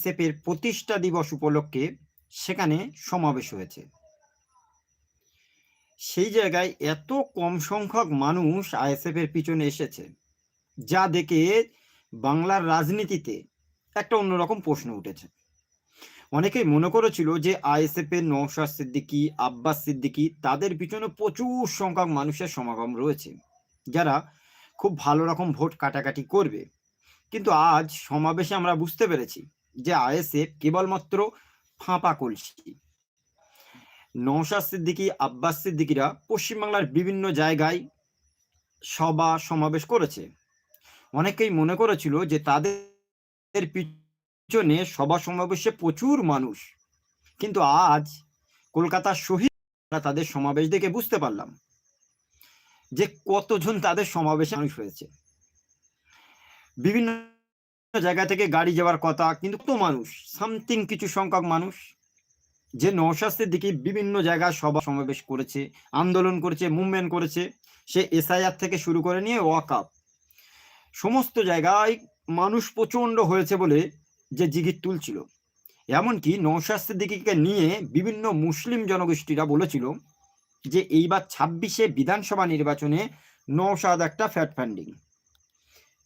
আইএসএফের প্রতিষ্ঠা দিবস উপলক্ষে সেখানে সমাবেশ হয়েছে। সেই জায়গায় এত কম সংখ্যক মানুষ আইএসএফ এর পিছনে এসেছে, যা দেখে বাংলার রাজনীতিতে একটা অন্যরকম প্রশ্ন উঠেছে। অনেকেই মনে করেছিল যে আইএসএফ এর নৌশাদ সিদ্দিকি, আব্বাস সিদ্দিকি, তাদের পিছনে প্রচুর সংখ্যক মানুষের সমাগম রয়েছে, যারা খুব ভালো রকম ভোট কাটাকাটি করবে। কিন্তু আজ সমাবেশে আমরা বুঝতে পেরেছি যে আইএসএফ কেবলমাত্র ফাঁপা কলসি। নৌশাদ সিদ্দিকি, আব্বাস সিদ্দিকিরা পশ্চিমবাংলার বিভিন্ন জায়গায় সভা সমাবেশ করেছে। অনেকেই মনে করেছিল যে তাদের পিছনে সভা সমাবেশে প্রচুর মানুষ। কিন্তু আজ কলকাতার শহীদ তাদের সমাবেশ দেখে বুঝতে পারলাম যে কতজন তাদের সমাবেশে মানুষ হয়েছে। বিভিন্ন জায়গা থেকে গাড়ি যাওয়ার কথা, কিন্তু তো মানুষ সামথিং কিছু সংখ্যক মানুষ, যে নৌশাস্তের দিকে বিভিন্ন জায়গায় সভা সমাবেশ করেছে, আন্দোলন করেছে মুভমেন্ট করেছে, সে এসআইআর থেকে শুরু করে নিয়ে ওয়াকাপ সমস্ত জায়গায় মানুষ প্রচণ্ড হয়েছে বলে যে জিগির তুলছিল। এমনকি নৌশাস্তের দিকে নিয়ে বিভিন্ন মুসলিম জনগোষ্ঠীরা বলেছিল যে এইবার ছাব্বিশে বিধানসভা নির্বাচনে নৌসাদ একটা ফ্যাট ফান্ডিং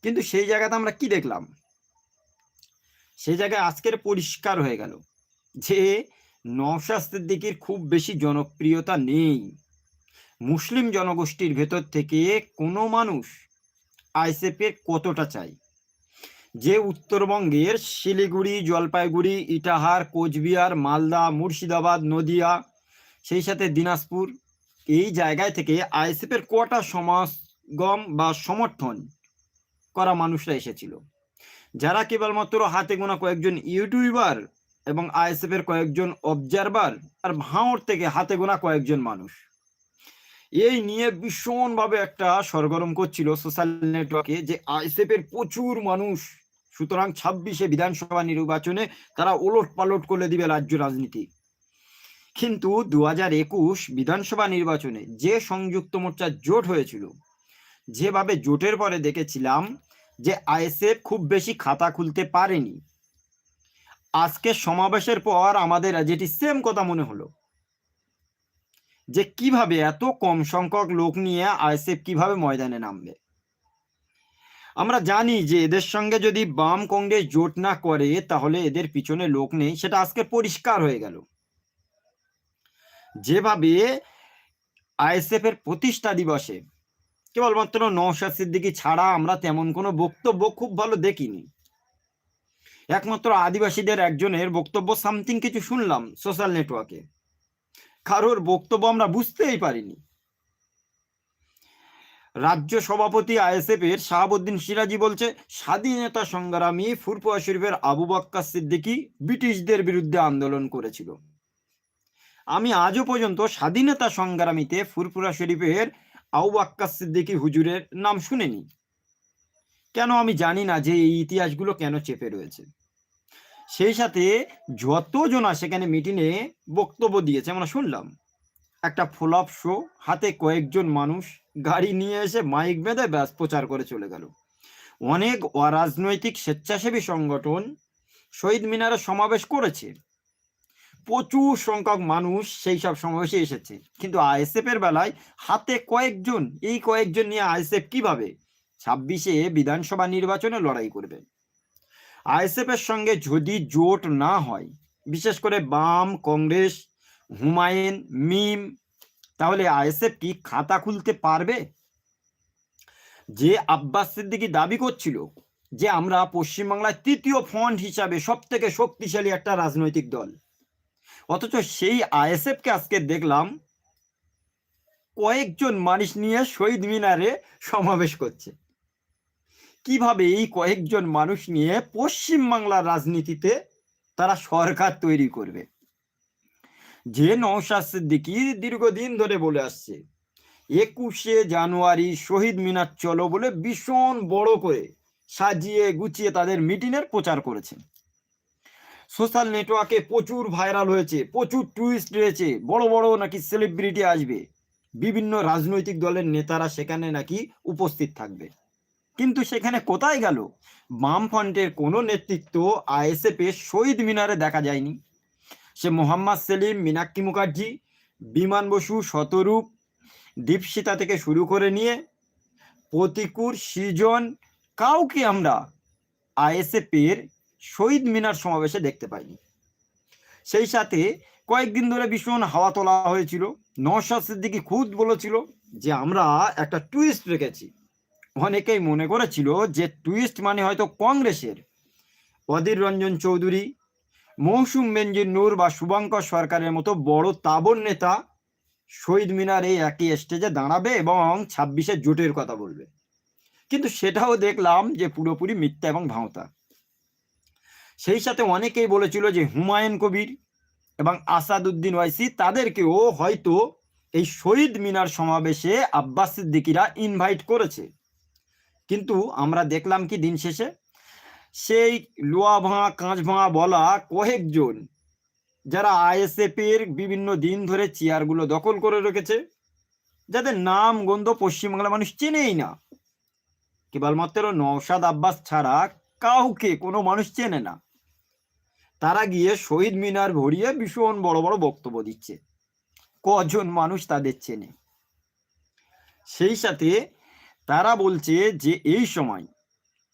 কিন্তু সেই জায়গাতে আমরা কি দেখলাম? সেই জায়গায় আজকের পরিষ্কার হয়ে গেল যে নওশাস্তের দিকের খুব বেশি জনপ্রিয়তা নেই। মুসলিম জনগোষ্ঠীর ভেতর থেকে কোনো মানুষ আইসেপের কতটা চাই? যে উত্তরবঙ্গের শিলিগুড়ি, জলপাইগুড়ি, ইটাহার, কোচবিহার, মালদা, মুর্শিদাবাদ, নদিয়া, সেই সাথে দিনাজপুর, এই জায়গায় থেকে আইএসএফের কটা সমাগম বা সমর্থন করা মানুষরা এসেছিল। যারা কেবলমাত্র হাতে গোনা কয়েকজন ইউটিউবার এবং আইএসএফ এর কয়েকজন অবজারভার আর ভাঁড় থেকে হাতে গোনা কয়েকজন মানুষ। এই নিয়ে ভীষণভাবে একটা সরগরম করছিল সোশ্যাল নেটওয়ার্কে যে আইএসএফ এর প্রচুর মানুষ, সুতরাং ছাব্বিশে বিধানসভা নির্বাচনে তারা ওলট পালট করে দিবে রাজ্য রাজনীতি। কিন্তু দু হাজার একুশ বিধানসভা নির্বাচনে যে সংযুক্ত মোর্চার জোট হয়েছিল, যেভাবে জোটের পরে দেখেছিলাম যে আইএসএফ খুব বেশি খাতা খুলতে পারেনি। আজকে সমাবেশের পর আমাদের যেটি সেম কথা মনে হলো। যে কীভাবে এত কম সংখ্যক লোক নিয়ে আইএসএফ কীভাবে ময়দানে নামবে? আমরা জানি যে এদের সঙ্গে যদি বাম কংগ্রেস জোট না করে, তাহলে এদের পিছনে লোক নেই, সেটা আজকে পরিষ্কার হয়ে গেল। যেভাবে আইএসএফ এর প্রতিষ্ঠা দিবসে কেবলমাত্র নৌশাদ সিদ্দিকি ছাড়া আমরা তেমন কোনো বক্তব্য খুব ভালো দেখিনি। একমাত্র আদিবাসীদের একজনের বক্তব্য সামথিং কিছু শুনলাম সোশ্যাল নেটওয়ার্কে। কারোর বক্তব্য আমরা বুঝতেই পারিনি। রাজ্য সভাপতি আইএসএফ এর শাহাবুদ্দিন সিরাজি বলছে, স্বাধীনতা সংগ্রামী ফুরপুয়া শরীফের আবু বাক্কা সিদ্দিকি ব্রিটিশদের বিরুদ্ধে আন্দোলন করেছিল। আমি আজও পর্যন্ত স্বাধীনতা সংগ্রামীতে ফুরফুরা শরীফের আক্কাস সিদ্দিকি হুজুরের নাম শুনেনি। কেন আমি জানি না যে এই ইতিহাসগুলো কেন চেপে রয়েছে। সেই সাথে যতজনা সেখানে মিটিংয়ে বক্তব্য দিয়েছে, আমরা শুনলাম। একটা ফোলাপ শো হাতে কয়েকজন মানুষ গাড়ি নিয়ে এসে মাইক বেঁধে ব্যাস প্রচার করে চলে গেল। অনেক অরাজনৈতিক স্বেচ্ছাসেবী সংগঠন শহীদ মিনারে সমাবেশ করেছে। প্রচুর সংখ্যক মানুষ সেই সব সমাবেশে এসেছে। কিন্তু আইএসএফ এর বেলায় হাতে কয়েকজন, এই কয়েকজন নিয়ে আইএসএফ কীভাবে? ছাব্বিশে বিধানসভা নির্বাচনে লড়াই করবে। আইএসএফ এর সঙ্গে যদি জোট না হয়, বিশেষ করে বাম, কংগ্রেস, হুমায়ুন, মিম, তাহলে আইএসএফ কি খাতা খুলতে পারবে? যে আব্বাস সিদ্দিকি দাবি করছিল যে আমরা পশ্চিমবাংলায় তৃতীয় ফ্রন্ট হিসাবে সব থেকে শক্তিশালী একটা রাজনৈতিক দল। অথচ সেই আইএসএফকে আজকে দেখলাম কয়েকজন মানুষ নিয়ে শহীদ মিনারে সমাবেশ করছে। কীভাবে এই কয়েকজন মানুষ নিয়ে পশ্চিম বাংলার রাজনীতিতে তারা সরকার তৈরি করবে? যে নৌশাদ সিদ্দিকি দীর্ঘদিন ধরে বলে আসছে, একুশে জানুয়ারি শহীদ মিনার চলো বলে ভীষণ বড় করে সাজিয়ে গুছিয়ে তাদের মিটিংয়ের প্রচার করেছে সোশ্যাল নেটওয়ার্কে প্রচুর ভাইরাল হয়েছে, প্রচুর টুইস্ট রয়েছে, বড় বড় নাকি সেলিব্রিটি আসবে। বিভিন্ন রাজনৈতিক দলের নেতারা সেখানে নাকি উপস্থিত থাকবে। কিন্তু সেখানে কোথায় গেল? বামফ্রন্টের কোনো নেতৃত্ব আইএসএফ শহীদ মিনারে দেখা যায়নি। সে মোহাম্মদ সেলিম, মীনাক্ষী মুখার্জি, বিমান বসু, শতরূপ, দীপশিতা থেকে শুরু করে নিয়ে প্রতিকূর সৃজন, কাউকে আমরা আইএসএফ এর শহীদ মিনার সমাবেশে দেখতে পাইনি। সেই সাথে কয়েকদিন ধরে ভীষণ হাওয়া তোলা হয়েছিল। নওশাদ সিদ্দিকি খুদ বলেছিল যে, আমরা একটা টুইস্ট রেখেছি। অনেকেই মনে করেছিল যে টুইস্ট মানে হয়তো কংগ্রেসের। অধীর রঞ্জন চৌধুরী, মৌসুম বেঞ্জির নূর বা শুভঙ্কর সরকারের মতো বড় তাবর নেতা শহীদ মিনার এই একই স্টেজে দাঁড়াবে এবং ছাব্বিশে জোটের কথা বলবে। কিন্তু সেটাও দেখলাম যে, পুরোপুরি মিথ্যা এবং ভাঁওতা। সেই সাথে অনেকেই বলেছিল যে হুমায়ুন কবির এবং আসাদুদ্দিন ওয়াইসি তাদেরকেও হয়তো এই শহীদ মিনার সমাবেশে আব্বাস সিদ্দিকিরা ইনভাইট করেছে। কিন্তু আমরা দেখলাম কি দিন শেষে? সেই লোয়া ভাঙা, কাঁচ ভাঙা বলা কয়েকজন যারা আইএসএফ এর বিভিন্ন দিন ধরে চেয়ারগুলো দখল করে রেখেছে, যাদের নাম, গন্ধ পশ্চিমবাংলার মানুষ চেনেই না। কেবলমাত্র নওশাদ আব্বাস ছাড়া কাউকে কোনো মানুষ চেনে না। তারা গিয়ে শহীদ মিনার ভরিয়ে ভীষণ বড় বড় বক্তব্য দিচ্ছে। কজন মানুষ তাদের চেনে। সেই সাথে তারা বলছে যে এই সময়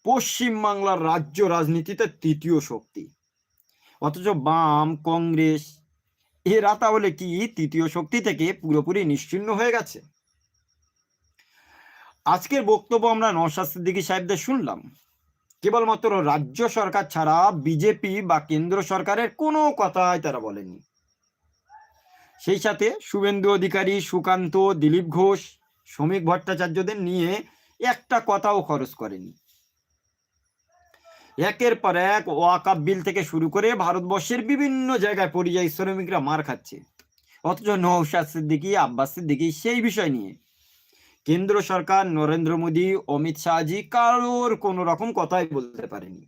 পশ্চিমবাংলার রাজ্য রাজনীতিতে তৃতীয় শক্তি। অথচ বাম, কংগ্রেস, এরা তাহলে কি তৃতীয় শক্তি থেকে পুরোপুরি নিশ্চিন্ন হয়ে গেছে? আজকের বক্তব্য আমরা নওশাদ সিদ্দিকী সাহেবদের শুনলাম। কেবলমাত্র রাজ্য সরকার ছাড়া বিজেপি বা কেন্দ্র সরকারের কোনো কথাই তারা বলেনি সেই সাথে শুভেন্দু অধিকারী, সুকান্ত, দিলীপ ঘোষ, শ্রমিক ভট্টাচার্যদের নিয়ে একটা কথাও খরচ করেনি একের পর এক ওয়াকাপ বিল থেকে শুরু করে ভারতবর্ষের বিভিন্ন জায়গায় পরিযায়ী শ্রমিকরা মার খাচ্ছে। অথচ নৌশাদ সিদ্দিকি, আব্বাস সিদ্দিকি সেই বিষয় নিয়ে কেন্দ্র সরকার নরেন্দ্র মোদী, অমিত শাহজি কারোর কোনো রকম কথাই বলতে পারেনি।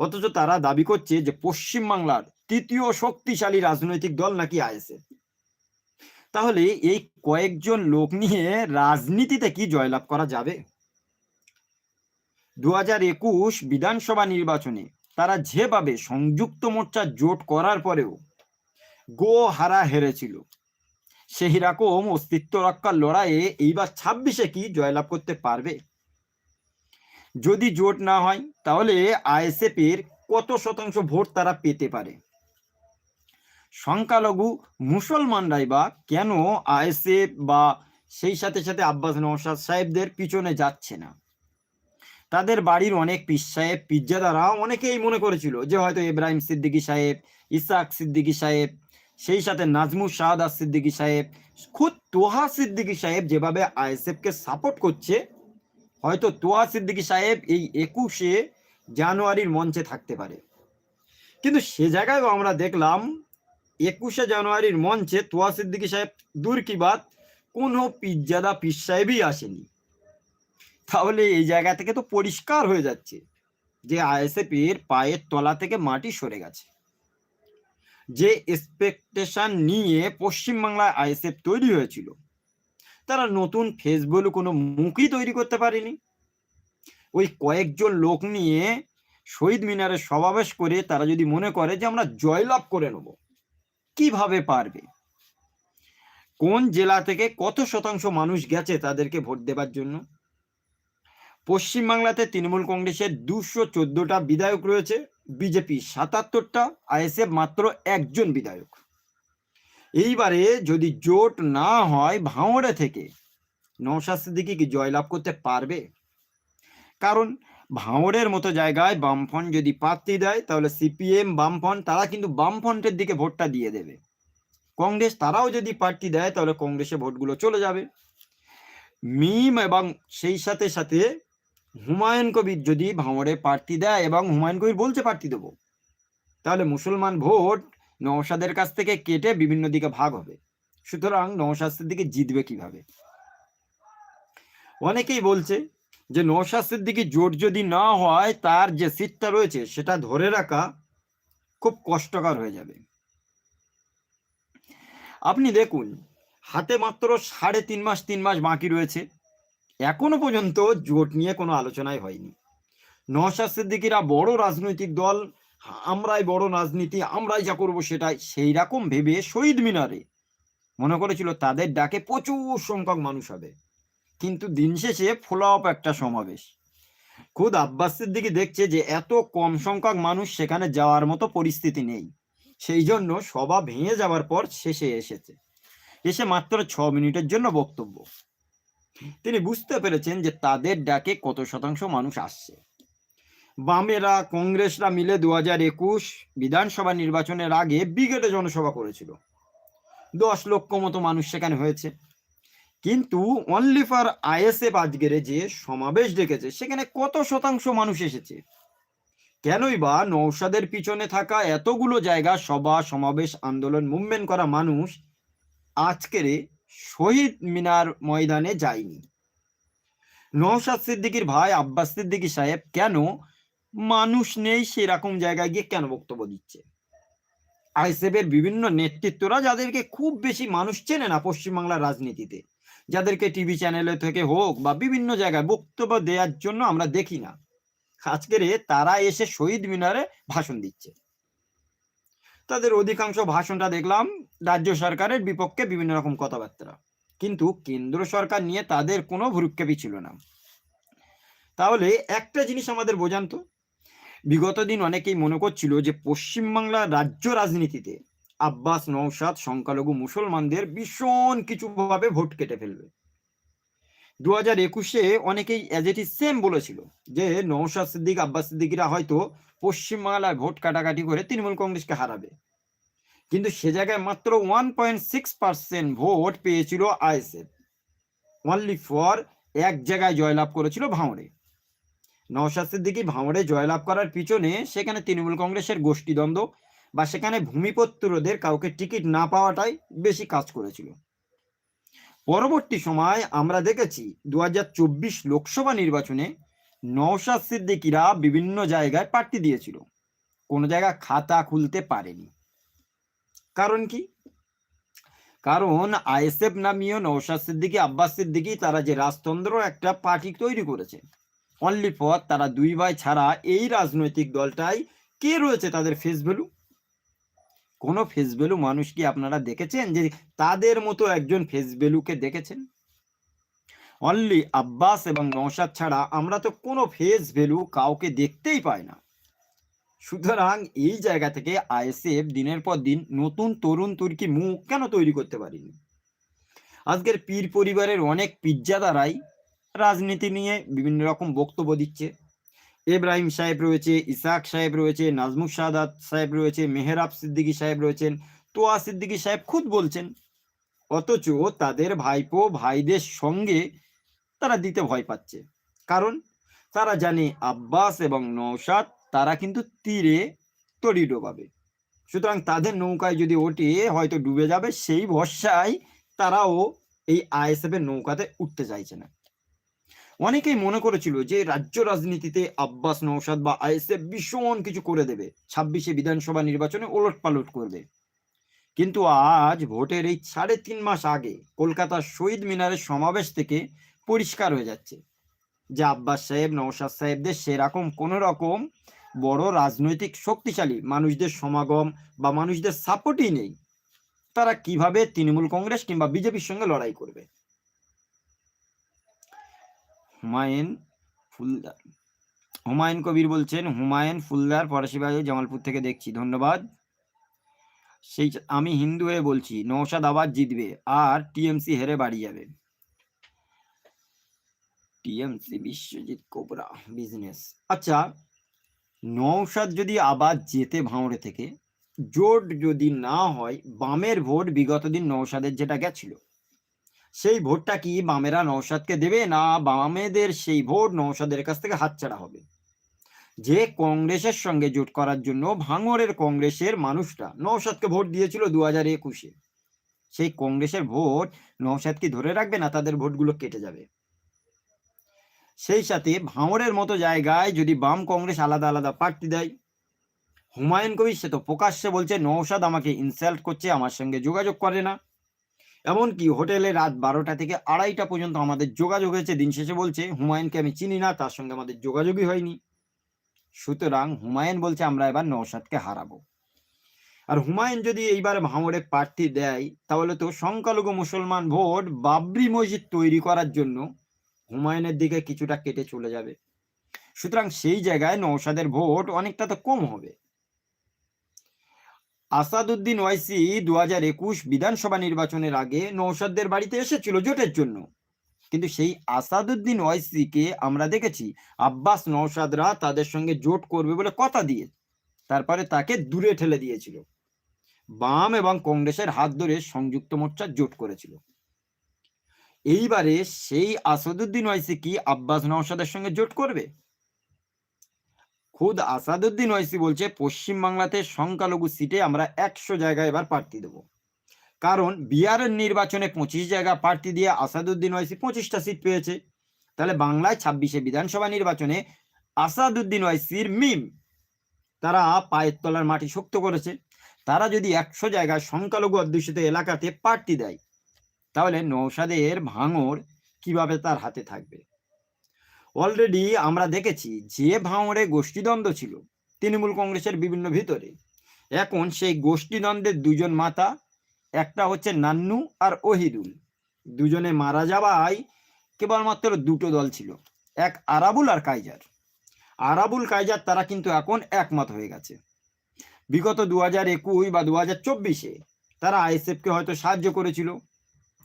অথচ তারা দাবি করছে যে পশ্চিমবাংলার তৃতীয় শক্তিশালী রাজনৈতিক দল নাকি আইএসএফ। তাহলে এই কয়েকজন লোক নিয়ে রাজনীতিতে কি জয়লাভ করা যাবে? দু একুশ বিধানসভা নির্বাচনে তারা যেভাবে সংযুক্ত মোর্চা জোট করার পরেও গো হারা হেরেছিল। সেই রকম অস্তিত্ব রক্ষার লড়াইয়ে এইবার ছাব্বিশে কি জয়লাভ করতে পারবে? যদি জোট না হয়, তাহলে আইএসএফ এর কত শতাংশ ভোট তারা পেতে পারে? সংখ্যালঘু মুসলমানরাই বা কেন আইএসএফ বা সেই সাথে সাথে আব্বাস নওশাদ সাহেবদের পিছনে যাচ্ছে না? তাদের বাড়ির অনেক পিস সাহেব পিজ্জাদারা অনেকেই মনে করেছিল যে হয়তো ইব্রাহিম সিদ্দিকী সাহেব ইসাক সিদ্দিকী সাহেব সেই সাথে নাজমুল শাহাদ সিদ্দিকী সাহেব, খুদ তোহা সিদ্দিকী সাহেব যেভাবে আইএসএফ কে সাপোর্ট করছে, হয়তো তোহা সিদ্দিকী সাহেব এই একুশে জানুয়ারির মঞ্চে থাকতে পারে। কিন্তু সে জায়গায়ও আমরা দেখলাম, একুশে জানুয়ারির মঞ্চে তোয়া সিদ্দিকী সাহেব, দূর কি বাদ কোনো পিজ্জাদা পিস সাহেবই আসেনি। তাহলে এই জায়গা থেকে তো পরিষ্কার হয়ে যাচ্ছে যে আইএসএফ এর পায়ের তলা থেকে মাটি সরে গেছে। যে এক্সপেকটেশন নিয়ে পশ্চিমবাংলায় আইএসএফ তৈরি হয়েছিল, তারা নতুন ফেস বলে কোনো মুখই তৈরি করতে পারেনি। ওই কয়েকজন লোক নিয়ে শহীদ মিনারে সমাবেশ করে তারা যদি মনে করে যে আমরা জয়লাভ করে নেব, কীভাবে পারবে? কোন জেলা থেকে কত শতাংশ মানুষ গেছে তাদেরকে ভোট দেবার জন্য? পশ্চিমবাংলাতে তৃণমূল কংগ্রেসের দুশো চোদ্দটা বিধায়ক রয়েছে, বিজেপি সাতাত্তরটা, আইএসএফ মাত্র একজন বিধায়ক। এইবারে যদি জোট না হয় ভাঙড়ে থেকে নৌশাদ সিদ্দিকি কি জয়লাভ করতে পারবে? কারণ ভাঙড়ের মতো জায়গায় বামফ্রন্ট যদি প্রার্থী দেয়, তাহলে সিপিএম, বামফ্রন্ট, তারা কিন্তু বামফ্রন্টের দিকে ভোটটা দিয়ে দেবে। কংগ্রেস তারাও যদি প্রার্থী দেয়, তাহলে কংগ্রেসে ভোটগুলো চলে যাবে। মিম এবং সেই সাথে সাথে হুমায়ুন কবির যদি ভাঙড়ে প্রার্থী দেয় এবং হুমায়ুন কবির বলছে প্রার্থী দেবো, তাহলে মুসলমান ভোট নওশাদের কাছ থেকে কেটে বিভিন্ন দিকে ভাগ হবে। সুতরাং নওশাদের দিকে জিতবে কীভাবে? অনেকেই বলছে যে নওশাদ দিকে জোট যদি না হয়, তার যে সিটটা রয়েছে সেটা ধরে রাখা খুব কষ্টকর হয়ে যাবে। আপনি দেখুন, হাতে মাত্র সাড়ে তিন মাস তিন মাস বাকি রয়েছে। এখনও পর্যন্ত জোট নিয়ে কোনো আলোচনাই হয়নি। নওশাদ সিদ্দিকিরা বড় রাজনৈতিক দল, আমরাই বড় রাজনীতি, আমরাই যা করব সেটাই। সেই রকম ভেবে শহীদ মিনারে মনে করেছিল তাদের ডাকে প্রচুর সংখ্যক মানুষ হবে। কিন্তু দিন শেষে ফ্লপ একটা সমাবেশ। খুদ আব্বাস সিদ্দিকি দেখছে যে এত কম সংখ্যক মানুষ সেখানে যাওয়ার মতো পরিস্থিতি নেই। সেই জন্য সভা ভেঙে যাওয়ার পর শেষে এসেছে। এসে মাত্র ছ মিনিটের জন্য বক্তব্য। তিনি বুঝতে পেরেছেন যে তাদের ডাকে কত শতাংশ মানুষ আসছে। বামেরা, কংগ্রেসরা মিলে দু হাজার একুশ বিধানসভা নির্বাচনের আগে বিগেটে জনসভা করেছিল। দশ লক্ষ মতো মানুষ সেখানে হয়েছে। কিন্তু অনলি ফর আইএসএফ আজকের যে সমাবেশ ডেকেছে, সেখানে কত শতাংশ মানুষ এসেছে? কেনই বা নৌসাদের পিছনে থাকা এতগুলো জায়গা, সভা, সমাবেশ, আন্দোলন, মুভমেন্ট করা মানুষ আজকের শহীদ মিনার ময়দানে যায়নি নৌসাদ সিদ্দিকির ভাই আব্বাস সিদ্দিকি সাহেব কেন মানুষ নেই সেরকম জায়গায় গিয়ে কেন বক্তব্য দিচ্ছে? আইসেফের বিভিন্ন নেতৃত্বরা যাদেরকে খুব বেশি মানুষ চেনে না পশ্চিমবাংলার রাজনীতিতে, যাদেরকে টিভি চ্যানেলে থেকে হোক বা বিভিন্ন জায়গায় বক্তব্য দেওয়ার জন্য আমরা দেখি না। আজকের তারা এসে শহীদ মিনারে ভাষণ দিচ্ছে। তাদের অধিকাংশ ভাষণটা দেখলাম রাজ্য সরকারের বিপক্ষে বিভিন্ন রকম কথাবার্তা। কিন্তু কেন্দ্র সরকার নিয়ে তাদের কোনো ভ্রুক্ষেপই ছিল না। তাহলে একটা জিনিস আমাদের বোঝান তো। বিগত দিন অনেকেই মনে করছিল যে পশ্চিমবাংলার রাজ্য রাজনীতিতে আব্বাস নৌসাদ সংখ্যালঘু, মুসলমানদের ভীষণ কিছু ভাবে ভোট কেটে ফেলবে। দু হাজার একুশে অনেকেই ইজ সেম বলেছিল যে নৌসাদ সিদ্দিক, আব্বাস সিদ্দিকিরা হয়তো পশ্চিমবাংলায় ভোট কাটাকাটি করে তৃণমূল কংগ্রেসকে হারাবে। কিন্তু সে জায়গায় মাত্র one point six percent vote পেয়েছিল আইএসএফ অনলি ফর এক জায়গায় জয়লাভ করেছিল ভাঁড়ে নওশাদ সিদ্দিকী ভাঁড়ে জয়লাভ করার পিছনে সেখানে তৃণমূল কংগ্রেসের গোষ্ঠীদ্বন্দ্ব বা সেখানে ভূমিপত্রদের কাউকে টিকিট না পাওয়াটাই বেশি কাজ করেছিল। পরবর্তী সময় আমরা দেখেছি দু হাজার চব্বিশ লোকসভা নির্বাচনে নওশাদ সিদ্দিকিরা বিভিন্ন জায়গায় প্রার্থী দিয়েছিল। কোনো জায়গা খাতা খুলতে পারেনি। কারণ কি? কারণ আইএসএফ নামীয় নওশাদ সিদ্দিকি, আব্বাস সিদ্দিকি তারা যে রাজতন্ত্র একটা পার্টি তৈরি করেছে। অনলি ফর তারা দুই ভাই ছাড়া এই রাজনৈতিক দলটাই কে রয়েছে তাদের ফেস ভ্যালু কোনো ফেস ভ্যালু মানুষ কি আপনারা দেখেছেন যে তাদের মতো একজন ফেস ভ্যালুকে দেখেছেন? অনলি আব্বাস এবং নৌসাদ ছাড়া আমরা তো কোনো ফেস ভ্যালু কাউকে দেখতেই পাই না। সুতরাং এই জায়গা থেকে আইএসএফ দিনের পর দিন নতুন তরুণ তুর্কি মুখ কেন তৈরি করতে পারিনি? আজকের পীর পরিবারের অনেক পিজ্জাদারাই রাজনীতি নিয়ে বিভিন্ন রকম বক্তব্য দিচ্ছে। এব্রাহিম সাহেব রয়েছে, ইসাক সাহেব রয়েছে, নাজমুস সাদাত সাহেব রয়েছে, মেহরাব সিদ্দিকী সাহেব রয়েছেন, তোয়া সিদ্দিকী সাহেব খুদ বলছেন। অথচ তাদের ভাইপো, ভাইদের সঙ্গে তারা দিতে ভয় পাচ্ছে। কারণ তারা জানে আব্বাস এবং নৌসাদ তারা কিন্তু তীরে তরি ডোবাবে। সুতরাং তাদের নৌকায় যদি ওঠে, হয়তো ডুবে যাবে। সেই ভরসায় তারাও এই আইএসএফ এর নৌকাতে উঠতে চাইছে না। অনেকেই মনে করেছিল যে রাজ্য রাজনীতিতে আব্বাস নৌসাদ বা আইএসএফ ভীষণ কিছু করে দেবে। ছাব্বিশে বিধানসভা নির্বাচনে ওলট পালট করবে। কিন্তু আজ ভোটের এই সাড়ে তিন মাস আগে কলকাতার শহীদ মিনারের সমাবেশ থেকে পরিষ্কার হয়ে যাচ্ছে। যে আব্বাস সাহেব নৌসাদ সাহেবদের সেরকম কোনো রকম বড় রাজনৈতিক শক্তিশালী মানুষদের সমাগম বা মানুষদের সাপোর্টই নেই। তারা কীভাবে তৃণমূল কংগ্রেস কিংবা বিজেপির সঙ্গে লড়াই করবে? হুমায়ুন ফুলদার। হুমায়ুন কবির বলছেন, হুমায়ুন ফুলদার ফরাসিবাড়ি জামালপুর থেকে দেখছি, ধন্যবাদ। সেই আমি হিন্দু হয়ে বলছি নৌসাদ আবার জিতবে, আর টিএমসি হেরে বাড়ি যাবে। টিএমসি বিশ্বজিৎ কোবরা বিজনেস আচ্ছা নৌসাদ যদি আবার যেতে ভাঁড়ে থেকে, জোট যদি না হয়, বামের ভোট বিগত দিন নৌসাদের যেটা গেছিল। সেই ভোটটা কি বামেরা নৌসাদকে দেবে না বামেদের সেই ভোট নৌসাদের কাছ থেকে হাতছাড়া হবে? যে কংগ্রেসের সঙ্গে জোট করার জন্য ভাঙরের কংগ্রেসের মানুষরা নৌসাদকে ভোট দিয়েছিল দু হাজার একুশে। সেই কংগ্রেসের ভোট নৌসাদ কি ধরে রাখবে না তাদের ভোটগুলো কেটে যাবে? সেই সাথে ভাঙড়ের মতো জায়গায় যদি বাম কংগ্রেস আলাদা আলাদা প্রার্থী দেয়। হুমায়ুন কবির, সে তো প্রকাশ্যে বলছে নৌসাদ আমাকে ইনসাল্ট করছে, আমার সঙ্গে যোগাযোগ করে না। এমনকি হোটেলে রাত বারোটা থেকে আড়াইটা পর্যন্ত আমাদের যোগাযোগ হয়েছে, দিন শেষে বলছে, হুমায়ুনকে আমি চিনি না, তার সঙ্গে আমাদের যোগাযোগই হয়নি। সুতরাং হুমায়ুন বলছে, আমরা এবার নওশাদকে হারাবো। আর হুমায়ুন যদি এইবার ভাঙড়ে প্রার্থী দেয়, তাহলে তো সংখ্যালঘু মুসলমান ভোট বাবরি মসজিদ তৈরি করার জন্য হুমায়ুনের দিকে কিছুটা কেটে চলে যাবে। সুতরাং সেই জায়গায় নৌসাদের ভোট অনেকটা তো কম হবে। আসাদুদ্দিন ওয়াইসি দু হাজার একুশ বিধানসভা নির্বাচনের আগে নৌসাদদের বাড়িতে এসেছিল জোটের জন্য। কিন্তু সেই আসাদুদ্দিন ওয়াইসিকে আমরা দেখেছি, আব্বাস নৌসাদরা তাদের সঙ্গে জোট করবে বলে কথা দিয়ে, তারপরে তাকে দূরে ঠেলে দিয়েছিল। বাম এবং কংগ্রেসের হাত ধরে সংযুক্ত মোর্চা জোট করেছিল। এইবারে সেই আসাদুদ্দিন ওয়াইসি কি আব্বাস নওশাদের সঙ্গে জোট করবে? খুদ আসাদুদ্দিন ওয়াইসি বলছে, পশ্চিম বাংলাতে সংখ্যালঘু সিটে আমরা একশো জায়গায় এবার প্রার্থী দেবো। কারণ বিহারের নির্বাচনে পঁচিশ জায়গা প্রার্থী দিয়ে আসাদুদ্দিন ওয়াইসি পঁচিশটা সিট পেয়েছে। তাহলে বাংলায় ছাব্বিশে বিধানসভা নির্বাচনে আসাদুদ্দিন ওয়াইসির মিম, তারা পায়ের তলার মাটি শক্ত করেছে। তারা যদি একশো জায়গায় সংখ্যালঘু অধ্যুষিত এলাকাতে প্রার্থী দেয় তাহলে নৌসাদের ভাঙর কীভাবে তার হাতে থাকবে? অলরেডি আমরা দেখেছি যে ভাঙরে গোষ্ঠীদ্বন্দ্ব ছিল তৃণমূল কংগ্রেসের বিভিন্ন ভিতরে। এখন সেই গোষ্ঠীদ্বন্দ্বের দুজন মাতা, একটা হচ্ছে নান্নু আর ওহিদুল। দুজনে মারা যাওয়ায় কেবলমাত্র দুটো দল ছিল, এক আরাবুল আর কাইজার আরাবুল কাইজার তারা কিন্তু এখন একমত হয়ে গেছে। বিগত দু হাজার একুশ বা দু হাজার চব্বিশে তারা আইএসএফকে হয়তো সাহায্য করেছিল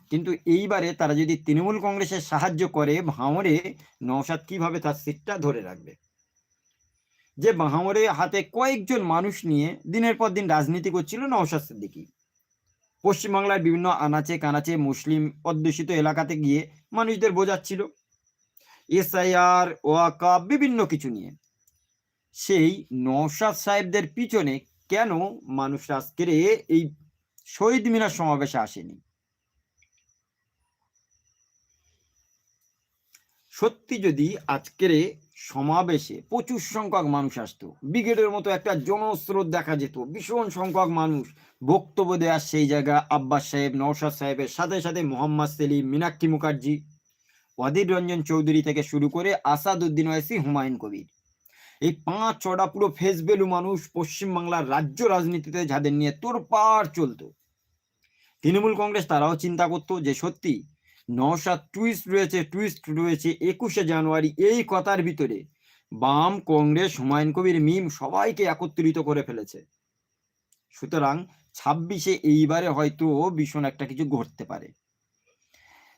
কিন্তু এইবারে তারা যদি তৃণমূল কংগ্রেসের সাহায্য করে ভাঁড়ে নওশাদ কীভাবে তার সিটটা ধরে রাখবে? যে ভাঁড়ে হাতে কয়েকজন মানুষ নিয়ে দিনের পর দিন রাজনীতি করছিল নওশাদ সিদ্দিকি। পশ্চিমবাংলার বিভিন্ন আনাচে কানাচে মুসলিম অধ্যুষিত এলাকাতে গিয়ে মানুষদের বোঝাচ্ছিল। এসআইআর ওয়াকা বিভিন্ন কিছু নিয়ে। সেই নওশাদ সাহেবদের পিছনে কেন মানুষ আজকের এই শহীদ মিনার সমাবেশে আসেনি? সত্যি যদি আজকের সমাবেশে প্রচুর সংখ্যক মানুষ আসতো, ব্রিগেডের মতো একটা জনস্রোত দেখা যেত, ভীষণ সংখ্যক মানুষ বক্তব্য দেওয়ার সেই জায়গা আব্বাস সাহেব, নওশাদ সাহেবের সাথে সাথে মোহাম্মদ সেলিম, মীনাক্ষী মুখার্জি অধীর রঞ্জন চৌধুরী থেকে শুরু করে আসাদুদ্দিন ওয়াইসি, হুমায়ুন কবির। এই পাঁচ ছটা পুরো ফেস ভ্যালু মানুষ পশ্চিমবাংলার রাজ্য রাজনীতিতে যাদের নিয়ে তোরপাড় চলতো। তৃণমূল কংগ্রেস তারাও চিন্তা করতো যে সত্যি নশা টুইস্ট রয়েছে টুইস্ট রয়েছে একুশে জানুয়ারি, এই কথার ভিতরে। বাম কংগ্রেস হুমায়ুন কবির মিম সবাইকে একত্রিত করে ফেলেছে। সুতরাং ছাব্বিশে এইবারে হয়তো ভীষণ একটা কিছু ঘটতে পারে।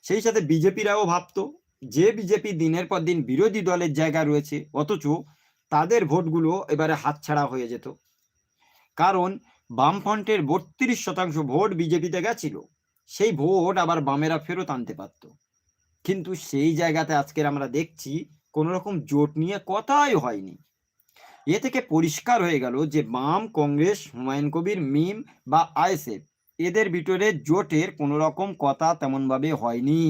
সেই সাথে বিজেপিরাও ভাবতো, যে বিজেপি দিনের পর দিন বিরোধী দলের জায়গা রয়েছে, অথচ তাদের ভোটগুলো এবারে হাতছাড়া হয়ে যেত। কারণ বামফ্রন্টের বত্রিশ শতাংশ ভোট বিজেপিতে গেছিল। সেই ভোট আবার বামেরা ফেরত আনতে পারত। কিন্তু সেই জায়গাতে আজকের আমরা দেখছি কোনো রকম জোট নিয়ে কথাই হয়নি। এ থেকে পরিষ্কার হয়ে গেল যে বাম, কংগ্রেস, হুমায়ুন কবির, মিম বা আইএসএফ, এদের ভিতরে জোটের কোনো রকম কথা তেমনভাবে হয়নি।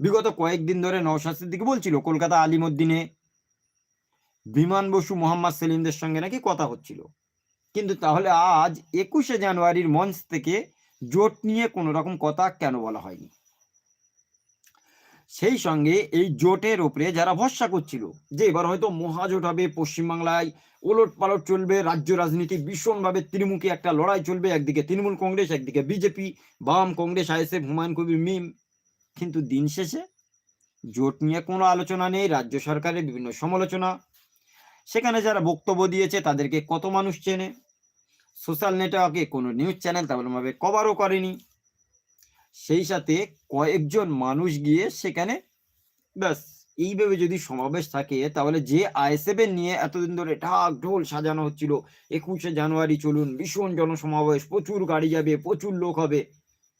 বিগত কয়েকদিন ধরে নওশাদ সিদ্দিকি বলছিল, কলকাতা আলিমুদ্দিনে বিমান বসু মোহাম্মদ সেলিমদের সঙ্গে নাকি কথা হচ্ছিল। কিন্তু তাহলে আজ একুশে জানুয়ারির মঞ্চ থেকে জোট নিয়ে কোনো রকম কথা কেন বলা হয়নি? সেই সঙ্গে এই জোটের ওপরে যারা ভরসা করছিল যে এবার হয়তো মহাজোট হবে, পশ্চিমবাংলায় ওলট পালট চলবে, রাজ্য রাজনীতি ভীষণভাবে ত্রিমুখী একটা লড়াই চলবে, একদিকে তৃণমূল কংগ্রেস, একদিকে বিজেপি, বাম কংগ্রেস, আইএসএফ, হুমায়ুন কবির, মিম। কিন্তু দিন শেষে জোট নিয়ে কোনো আলোচনা নেই, রাজ্য সরকারের বিভিন্ন সমালোচনা। সেখানে যারা বক্তব্য দিয়েছে তাদেরকে কত মানুষ চেনে? সোশ্যাল নেটওয়ার্কে কোনো নিউজ চ্যানেল তেমনভাবে কভারও করেনি। সেই সাথে কয়েকজন মানুষ গিয়ে সেখানে ব্যাস এইভাবে যদি সমাবেশ থাকে, তাহলে যে আইএসএফ নিয়ে এতদিন ধরে ঢাক ঢোল সাজানো হচ্ছিল, একুশে জানুয়ারি চলুন, ভীষণ জনসমাবেশ, প্রচুর গাড়ি যাবে, প্রচুর লোক হবে,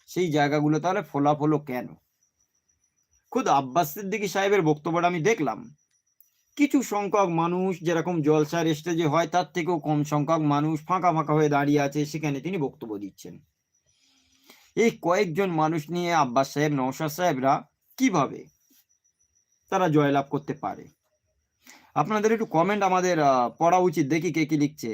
সেই জায়গাগুলো তাহলে ফলাফলও কেন? খুদ আব্বাস সিদ্দিকী সাহেবের বক্তব্যটা আমি দেখলাম। কিছু সংখ্যক মানুষ যেরকম জলসার স্টেজে হয়, তার থেকেও কম সংখ্যক মানুষ ফাঁকা ফাঁকা হয়ে দাঁড়িয়ে আছে, সেখানে তিনি বক্তব্য দিচ্ছেন। এই কয়েকজন মানুষ নিয়ে আব্বাস সাহেব নওসা সাহেবরা কীভাবে তারা জয়লাভ করতে পারে? আপনাদের একটু কমেন্ট আমাদের পড়া উচিত, দেখি কে কি লিখছে।